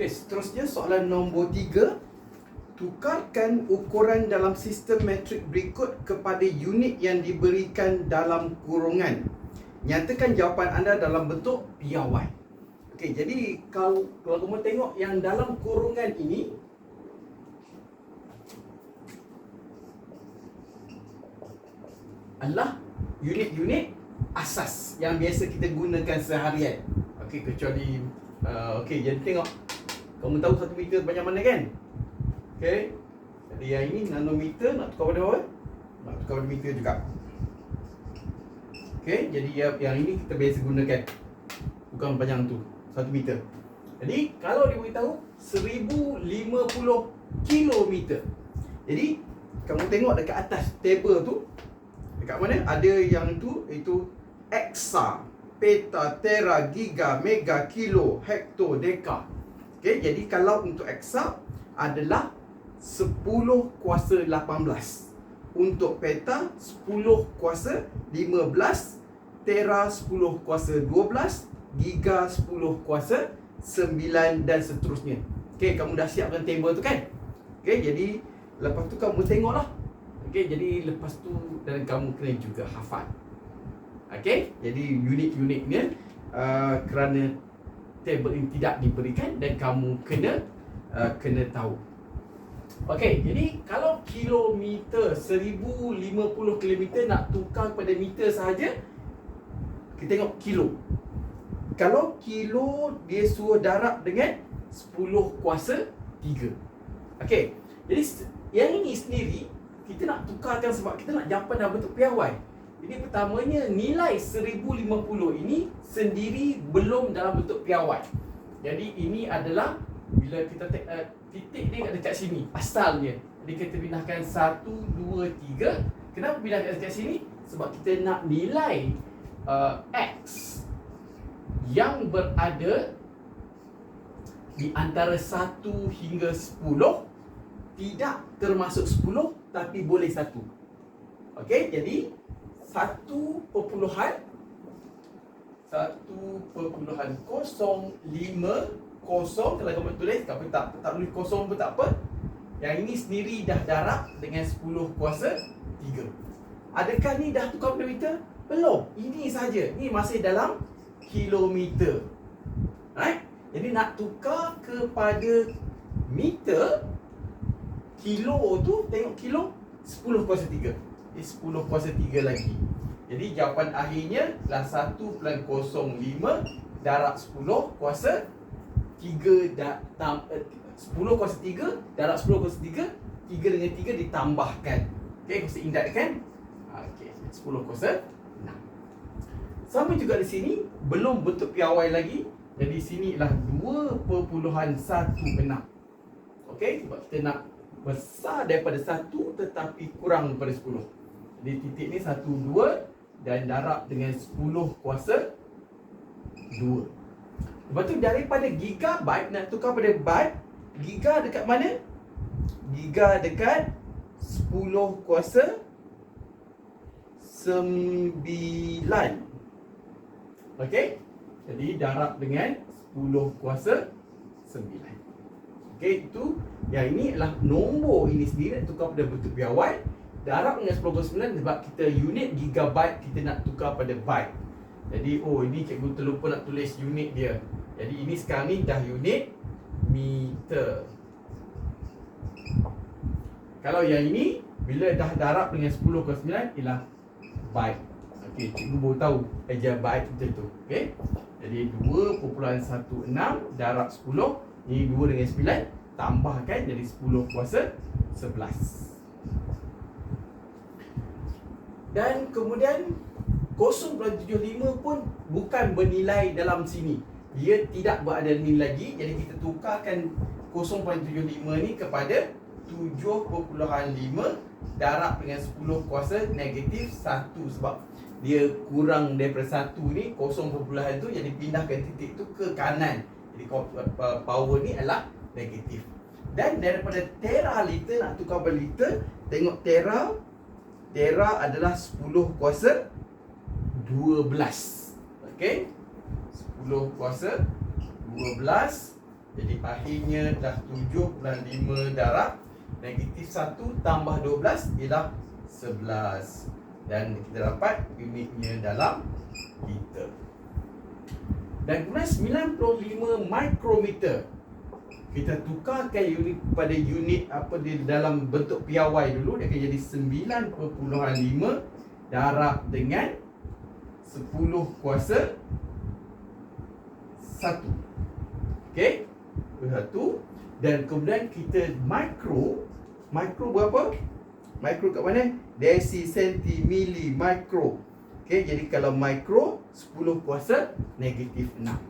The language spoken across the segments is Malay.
Okey, seterusnya soalan nombor 3. Tukarkan ukuran dalam sistem metrik berikut kepada unit yang diberikan dalam kurungan. Nyatakan jawapan anda dalam bentuk piawai. Okey, jadi kalau kalau kamu tengok yang dalam kurungan ini adalah unit-unit asas yang biasa kita gunakan seharian. Okey, kecuali uh, okey, jadi tengok kamu tahu satu meter banyak mana kan? Okey. Jadi yang ini nanometer nak tukar pada apa? Nak tukar pada meter juga. Okey, jadi yang ini kita biasa gunakan. Bukan panjang tu, satu meter. Jadi kalau dia beritahu 1050 kilometer. Jadi kamu tengok dekat atas table tu dekat mana ada yang tu itu exa, peta, tera, giga, mega, kilo, hekto, deka. Okey, jadi kalau untuk exa adalah 10 kuasa 18. Untuk peta 10 kuasa 15, tera 10 kuasa 12, giga 10 kuasa 9 dan seterusnya. Okey, kamu dah siapkan table tu kan? Okey, jadi lepas tu kamu tengoklah. Okey, jadi lepas tu dan kamu kena juga hafal. Okey, jadi unit-unitnya uh, kerana table ini tidak diberikan dan kamu kena uh, kena tahu. Okey, jadi kalau kilometer 1050 kilometer nak tukar kepada meter sahaja kita tengok kilo. Kalau kilo dia suruh darab dengan 10 kuasa 3. Okey. Jadi yang ini sendiri kita nak tukarkan sebab kita nak jawapan dalam bentuk piawai. Jadi pertamanya nilai 1050 ini sendiri belum dalam bentuk piawai. Jadi ini adalah bila kita take, uh, titik dia kat sini asalnya. Jadi kita pindahkan 1 2 3. Kenapa pindahkan kat sini? Sebab kita nak nilai uh, x yang berada di antara 1 hingga 10 tidak termasuk 10 tapi boleh 1. Okey, jadi 1 perpuluhan 1.05 kosong kalau kamu tulis tapi tak tak boleh kosong pun tak apa. Yang ini sendiri dah darab dengan 10 kuasa 3. Adakah ni dah tukar pada meter? Belum. Ini saja. Ini masih dalam kilometer. Right? Jadi nak tukar kepada meter kilo tu tengok kilo 10 kuasa 3. Ini 10 kuasa 3 lagi. Jadi jawapan akhirnya adalah 1.05 darab 10 kuasa 3 da, tam, eh, 10 kuasa 3 darab 10 kuasa 3 3 dengan 3 ditambahkan. Okey, kuasa indat kan? Okey, 10 kuasa 6 Sama juga di sini Belum bentuk piawai lagi. Jadi sini ialah 2.16 Okey, sebab kita nak besar daripada 1 Tetapi kurang daripada 10 Jadi titik ni 1, 2 Dan darab dengan 10 kuasa 2 Lepas tu daripada gigabyte nak tukar pada byte Giga dekat mana? Giga dekat 10 kuasa 9 Okay Jadi darab dengan 10 kuasa 9 Okay itu Yang ini adalah nombor ini sendiri tukar pada bentuk piawai Darab dengan 10 kuasa 9 sebab kita unit gigabyte kita nak tukar pada byte jadi oh ini cikgu terlupa nak tulis unit dia jadi ini sekarang ni dah unit meter. Kalau yang ini bila dah darab dengan 10 ke 9 ialah byte. Okey, cikgu baru tahu eja byte macam tu. Okey. Jadi 2.16 darab 10 ini 2 dengan 9 tambahkan jadi 10 kuasa 11. Dan kemudian 0.75 pun bukan bernilai dalam sini dia tidak berada ni lagi jadi kita tukarkan 0.75 ni kepada 7.5 darab dengan 10 kuasa negatif 1 sebab dia kurang daripada 1 ni 0. tu jadi pindahkan titik tu ke kanan jadi power ni adalah negatif dan daripada tera liter nak tukar pada liter tengok tera tera adalah 10 kuasa 12 okey? 10 kuasa 12 Jadi akhirnya dah 7.5 darab Negatif 1 tambah 12 ialah 11 Dan kita dapat unitnya dalam liter. Dan kemudian 95 mikrometer Kita tukarkan unit pada unit apa di dalam bentuk piawai dulu Dia akan jadi 9.5 darab dengan 10 kuasa 1 Okey satu dan kemudian kita mikro mikro berapa? Mikro kat mana? Desi, senti, mili, mikro. Okey, jadi kalau mikro 10 kuasa negatif 6.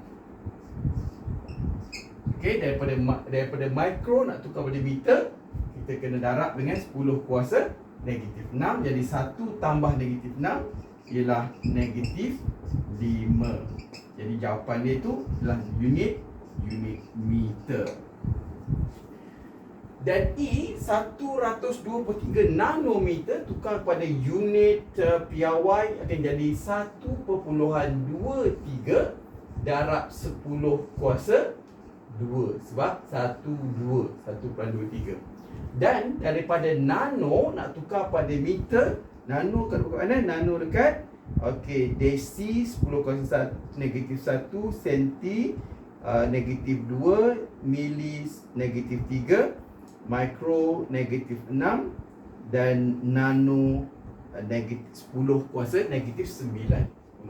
Okey, daripada daripada mikro nak tukar pada meter, kita kena darab dengan 10 kuasa negatif 6. Jadi 1 tambah negatif 6 ialah negatif 5. Jadi jawapan dia tu adalah unit unit meter. Dan E 123 nanometer tukar kepada unit uh, piawai akan jadi 1.23 darab 10 kuasa 2 sebab 1 2 1.23 dan daripada nano nak tukar pada meter nano kat mana? Nano dekat okey desi 10 kuasa 1 negatif 1 senti uh, negatif 2 mili negatif 3 mikro negatif 6 dan nano uh, negatif 10 kuasa negatif 9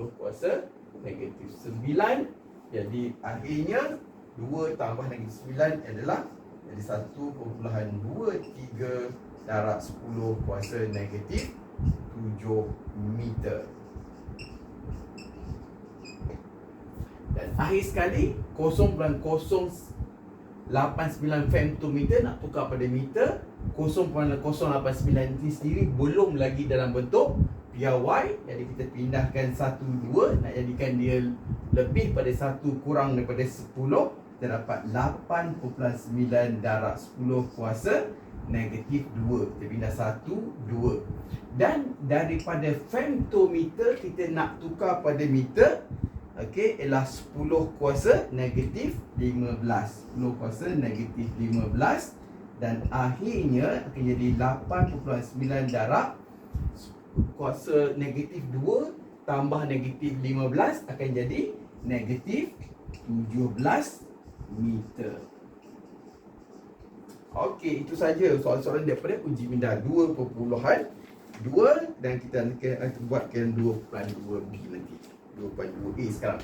10 kuasa negatif 9 jadi akhirnya 2 tambah negatif 9 adalah jadi 1.23 darab 10 kuasa negatif 7 meter. Dan akhir sekali 0.089 femtometer nak tukar pada meter. 0.089 ini sendiri belum lagi dalam bentuk piawai Jadi kita pindahkan 1, 2 Nak jadikan dia lebih pada 1 kurang daripada 10 Kita dapat 8.9 darab 10 kuasa negatif 2 Kita pindah 1, 2 Dan daripada femtometer kita nak tukar pada meter Okey, ialah 10 kuasa negatif 15 10 kuasa negatif 15 Dan akhirnya akan jadi 8.9 darab Kuasa negatif 2 Tambah negatif 15 akan jadi negatif 17 meter. Okey, itu saja soalan-soalan daripada uji minda 2.2 Dan kita akan buatkan 2.2B nanti. 2.2A sekarang